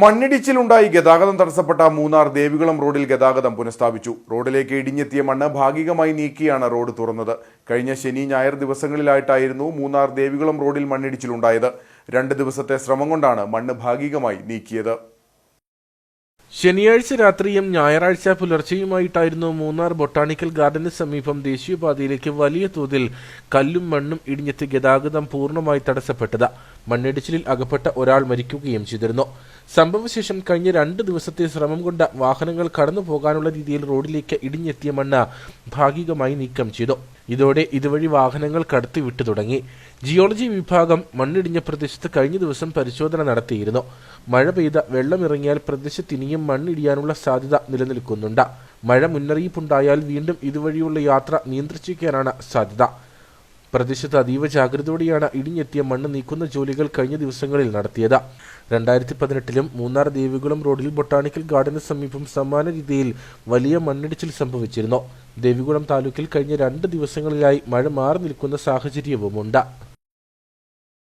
മണ്ണിടിച്ചിലുണ്ടായി ഗതാഗതം തടസ്സപ്പെട്ട മൂന്നാർ ദേവികുളം റോഡിൽ ഗതാഗതം പുനഃസ്ഥാപിച്ചു. റോഡിലേക്ക് ഇടിഞ്ഞെത്തിയ മണ്ണ് ഭാഗികമായി നീക്കിയാണ് റോഡ് തുറന്നത്. കഴിഞ്ഞ ശനി ഞായർ ദിവസങ്ങളിലായിട്ടായിരുന്നു മൂന്നാർ ദേവികുളം റോഡിൽ മണ്ണിടിച്ചിലുണ്ടായത്. രണ്ട് ദിവസത്തെ ശ്രമം കൊണ്ടാണ് മണ്ണ് ഭാഗികമായി നീക്കിയത്. ശനിയാഴ്ച രാത്രിയും ഞായറാഴ്ച പുലർച്ചെയുമായിട്ടായിരുന്നു മൂന്നാർ ബൊട്ടാണിക്കൽ ഗാർഡന് സമീപം ദേശീയപാതയിലേക്ക് വലിയ തോതിൽ കല്ലും മണ്ണും ഇടിഞ്ഞെത്തി ഗതാഗതം പൂർണമായി തടസ്സപ്പെട്ടത്. മണ്ണിടിച്ചിലിൽ അകപ്പെട്ട ഒരാൾ മരിക്കുകയും ചെയ്തിരുന്നു. സംഭവശേഷം കഴിഞ്ഞ രണ്ട് ദിവസത്തെ ശ്രമം കൊണ്ട് വാഹനങ്ങൾ കടന്നു പോകാനുള്ള രീതിയിൽ റോഡിലേക്ക് ഇടിഞ്ഞെത്തിയ മണ്ണ് ഭാഗികമായി നീക്കം ചെയ്തു. ഇതോടെ ഇതുവഴി വാഹനങ്ങൾ കടത്തിവിട്ടു തുടങ്ങി. ജിയോളജി വിഭാഗം മണ്ണിടിഞ്ഞ പ്രദേശത്ത് കഴിഞ്ഞ ദിവസം പരിശോധന നടത്തിയിരുന്നു. മഴ പെയ്ത വെള്ളമിറങ്ങിയാൽ പ്രദേശത്ത് ഇനിയും മണ്ണിടിയാനുള്ള സാധ്യത നിലനിൽക്കുന്നുണ്ട്. മഴ മുന്നറിയിപ്പുണ്ടായാൽ വീണ്ടും ഇതുവഴിയുള്ള യാത്ര നിയന്ത്രിച്ചിരിക്കാനാണ് സാധ്യത. പ്രദേശത്ത് അതീവ ജാഗ്രതയോടെയാണ് ഇടിഞ്ഞെത്തിയ മണ്ണ് നീക്കുന്ന ജോലികൾ കഴിഞ്ഞ ദിവസങ്ങളിൽ നടത്തിയത്. രണ്ടായിരത്തി പതിനെട്ടിലും മൂന്നാർ ദേവികുളം റോഡിൽ ബൊട്ടാണിക്കൽ ഗാർഡന് സമീപം സമാന രീതിയിൽ വലിയ മണ്ണിടിച്ചിൽ സംഭവിച്ചിരുന്നു. ദേവികുളം താലൂക്കിൽ കഴിഞ്ഞ രണ്ട് ദിവസങ്ങളിലായി മഴ മാറി നിൽക്കുന്ന സാഹചര്യവുമുണ്ട്.